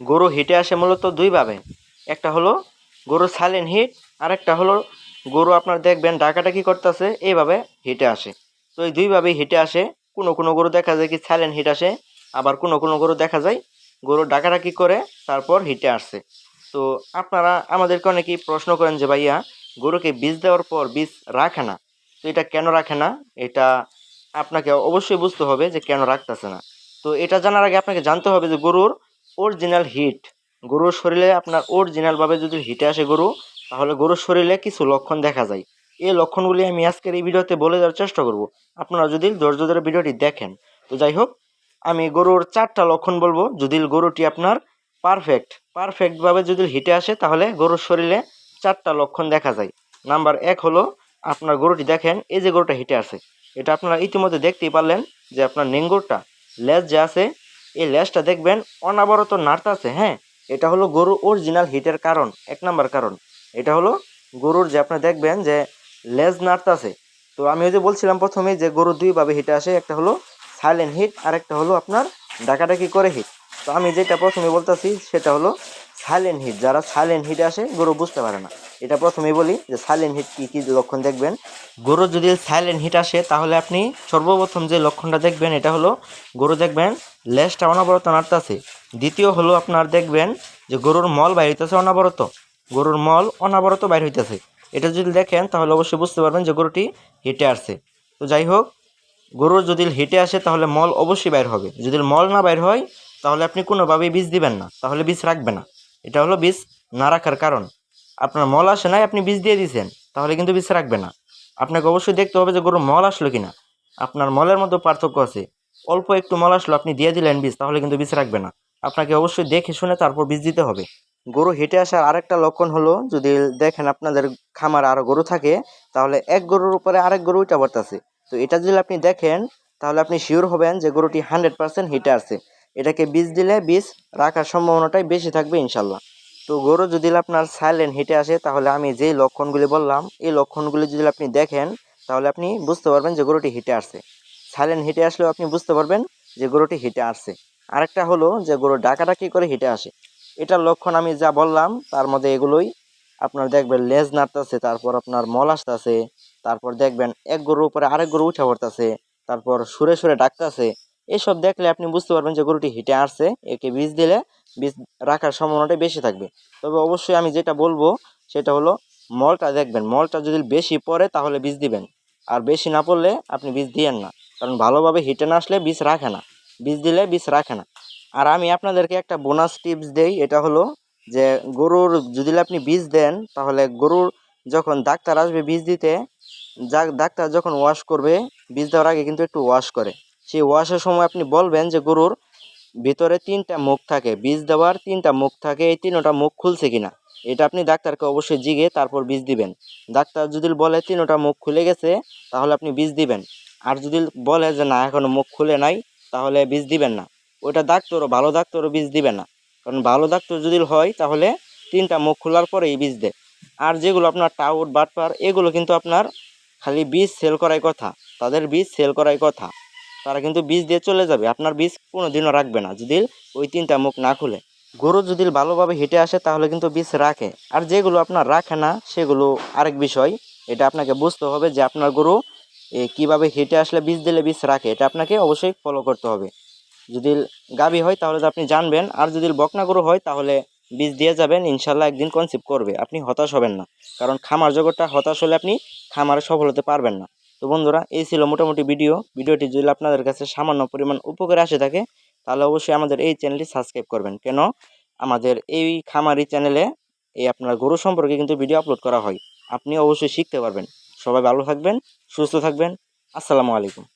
গরু হিটে আসে মূলত দুইভাবে একটা হলো গরু সাইলেন্ট হিট আর একটা হলো গরু আপনার দেখবেন ডাকাটা ডাকাডাকি করতেছে, এইভাবে হিটে আসে। তো এই দুইভাবে হিটে আসে। কোনো কোনো গরু দেখা যায় কি সাইলেন্ট হিট আসে, আবার কোনো কোনো গরু দেখা যায় গরু ডাকাডাকি করে তারপর হিটে আসছে তো আপনারা আমাদেরকে অনেকেই প্রশ্ন করেন যে ভাইয়া, গরুকে বীজ দেওয়ার পর বীজ রাখে না? তো এটা কেন রাখে না? এটা আপনাকে অবশ্যই বুঝতে হবে যে কেন রাখতেছে না। তো এটা জানার আগে আপনাকে জানতে হবে যে গরুর অরিজিনাল হিট গরুর শরীরে আপনার অরিজিনালভাবে যদি হিটে আসে গরু, তাহলে গরুর শরীরে কিছু লক্ষণ দেখা যায়। এই লক্ষণগুলি আমি আজকের এই ভিডিওতে বলে দেওয়ার চেষ্টা করব। আপনারা যদি ধৈর্য ধরে ভিডিওটি দেখেন, তো যাই হোক, আমি গরুর চারটা লক্ষণ বলব। যদি গরুটি আপনার পারফেক্ট পারফেক্টভাবে যদি হিটে আসে, তাহলে গরুর শরীরে চারটা লক্ষণ দেখা যায়। নাম্বার এক হলো, আপনার গরুটি দেখেন, এই যে গরুটা হিটে আছে। এটা আপনারা ইতিমধ্যে দেখতেই পারলেন যে আপনার নেঙ্গুরটা লেজ যে আছে এই লেজটা দেখবেন অনাবরত নাড়তাছে হ্যাঁ? এটা হলো গরু অরিজিনাল হিটের কারণ, এক নাম্বার কারণ। এটা হলো গরুর যে আপনি দেখবেন যে লেজ নাড়তাছে তো আমি ওই যে বলছিলাম প্রথমে যে গরু দুইভাবে হিটে আসে, একটা হলো সাইলেন্ট হিট আর একটা হলো আপনার ডাকাডাকি করে হিট তো আমি যেটা প্রথমে বলতেছি, সেটা হলো সাইলেন্ট হিট যারা সাইলেন্ট হিটে আসে, গরু বুঝতে পারে না। এটা প্রথমেই বলি যে সাইলেন্ট হিট কী কী লক্ষণ দেখবেন? গরু যদি সাইলেন্ট হিট আসে, তাহলে আপনি সর্বপ্রথম যে লক্ষণটা দেখবেন, এটা হলো গরু দেখবেন, লেজটা অনবরত নাড়তেছে। দ্বিতীয় হলো আপনার দেখবেন যে গরুর মল বাইর হইতেছে অনবরত। গরুর মল অনবরত বাইর হইতেছে। এটা যদি দেখেন, তাহলে অবশ্যই বুঝতে পারবেন যে গরুটি হিটে আসছে। তো যাই হোক, গরুর যদি হিটে আসে, তাহলে মল অবশ্যই বাইর হবে। যদি মল না বাইর হয়, তাহলে আপনি কোনোভাবেই বীজ দিবেন না। তাহলে বীজ রাখবে না। এটা হলো বীজ না রাখার কারণ। আপনার মল আসে নাই, আপনি বীজ দিয়ে দিয়েছেন তাহলে কিন্তু বীজ রাখবে না। আপনাকে অবশ্যই দেখতে হবে যে গরুর মল আসলো কিনা। আপনার মলের মধ্যে পার্থক্য আছে। অল্প একটু মল আসলো, আপনি দিয়ে দিলেন বীজ, তাহলে কিন্তু বীজ রাখবে না। আপনাকে অবশ্যই দেখে শুনে তারপর বীজ দিতে হবে। গরু হেঁটে আসার আরেকটা লক্ষণ হলো, যদি দেখেন আপনাদের খামার আরও গরু থাকে, তাহলে এক গরুর উপরে আরেক গরু উঠা পড়তেছে। তো এটা যদি আপনি দেখেন, তাহলে আপনি শিওর হবেন যে গরুটি হান্ড্রেড পার্সেন্ট হিটে আছে। এটাকে বীজ দিলে বীজ রাখার সম্ভাবনাটাই বেশি থাকবে ইনশাল্লাহ তো গরু যদি আপনার সাইলেন্ট হিটে আসে, তাহলে আমি যেই লক্ষণগুলি বললাম, এই লক্ষণগুলি যদি আপনি দেখেন, তাহলে আপনি বুঝতে পারবেন যে গরুটি হিটে আসছে সাইলেন্ট হিটে আসলেও আপনি বুঝতে পারবেন যে গরুটি হিটে আসছে আরেকটা হলো যে গরু ডাকাডাকি করে হিটে আসে। এটার লক্ষণ আমি যা বললাম, তার মধ্যে এগুলোই আপনার দেখবেন লেজ নাড়তেছে, তারপর আপনার মল আসতেছে, তারপর দেখবেন এক গরুর উপরে আরেক গরু উঠে পড়তেছে, তারপর সুরে সুরে ডাকতেছে। এসব দেখলে আপনি বুঝতে পারবেন যে গরুটি হিটে আসছে একে বীজ দিলে বীজ রাখার সম্ভাবনাটাই বেশি থাকবে। তবে অবশ্যই আমি যেটা বলব, সেটা হলো মলটা দেখবেন, মলটা যদি বেশি পড়ে তাহলে বীজ দিবেন। আর বেশি না পড়লে আপনি বীজ দিয়েন না। কারণ ভালোভাবে হিটে না আসলে বীজ রাখে না। বীজ দিলে বীজ রাখে না। আর আমি আপনাদেরকে একটা বোনাস টিপস দেই, এটা হলো যে গরুর যদি আপনি বীজ দেন, তাহলে গরুর যখন ডাক্তার আসবে বীজ দিতে, যা ডাক্তার যখন ওয়াশ করবে, বীজ দেওয়ার আগে কিন্তু একটু ওয়াশ করে। সেই ওয়াশের সময় আপনি বলবেন যে গরুর ভিতরে তিনটা মুখ থাকে, বীজ দেওয়ার তিনটা মুখ থাকে, এই তিনটা মুখ খুলছে কিনা? এটা আপনি ডাক্তারকে অবশ্যই জিগে, তারপর বীজ দিবেন। ডাক্তার যদি বলে তিনটা মুখ খুলে গেছে, তাহলে আপনি বীজ দিবেন। আর যদি বলে যে না, এখনও মুখ খুলে নাই, তাহলে বীজ দিবেন না। ওইটা ডাক্তারও, ভালো ডাক্তারও বীজ দিবে না। কারণ ভালো ডাক্তার যদি হয়, তাহলে তিনটা মুখ খোলার পরেই বীজ দেয়। আর যেগুলো আপনার টাউট, বাটপার, এগুলো কিন্তু আপনার খালি বীজ সেল করাই কথা। তাদের বীজ সেল করাই কথা। তারা কিন্তু বীজ দিয়ে চলে যাবে। আপনার বীজ কোনো দিনও রাখবে না। যদি ওই তিনটা মুখ না খুলে। গরু যদি ভালোভাবে হেঁটে আসে, তাহলে কিন্তু বীজ রাখে। আর যেগুলো আপনার রাখে না, সেগুলো আরেক বিষয়। এটা আপনাকে বুঝতে হবে যে আপনার গরু কীভাবে হেঁটে আসলে বীজ দিলে বীজ রাখে, এটা আপনাকে অবশ্যই ফলো করতে হবে। যদি গাবি হয়, তাহলে তো আপনি জানবেন। আর যদি বকনা গরু হয়, তাহলে বীজ দিয়ে যাবেন। ইনশাল্লাহ একদিন কনসেপ্ট করবে। আপনি হতাশ হবেন না। কারণ খামার জগৎটা হতাশ হলে আপনি খামারে সফল হতে পারবেন না। তো বন্ধুরা, এই ছিল মোটামুটি ভিডিও ভিডিওটি যদি আপনাদের কাছে সামান্য পরিমাণ উপকারে আসে থাকে, তাহলে অবশ্যই আমাদের এই চ্যানেলটি সাবস্ক্রাইব করবেন। কেন? আমাদের এই খামারি চ্যানেলে এই আপনার গরু সম্পর্কে কিন্তু ভিডিও আপলোড করা হয়। আপনি অবশ্যই শিখতে পারবেন। সবাই ভালো থাকবেন, সুস্থ থাকবেন। আসসালামু আলাইকুম।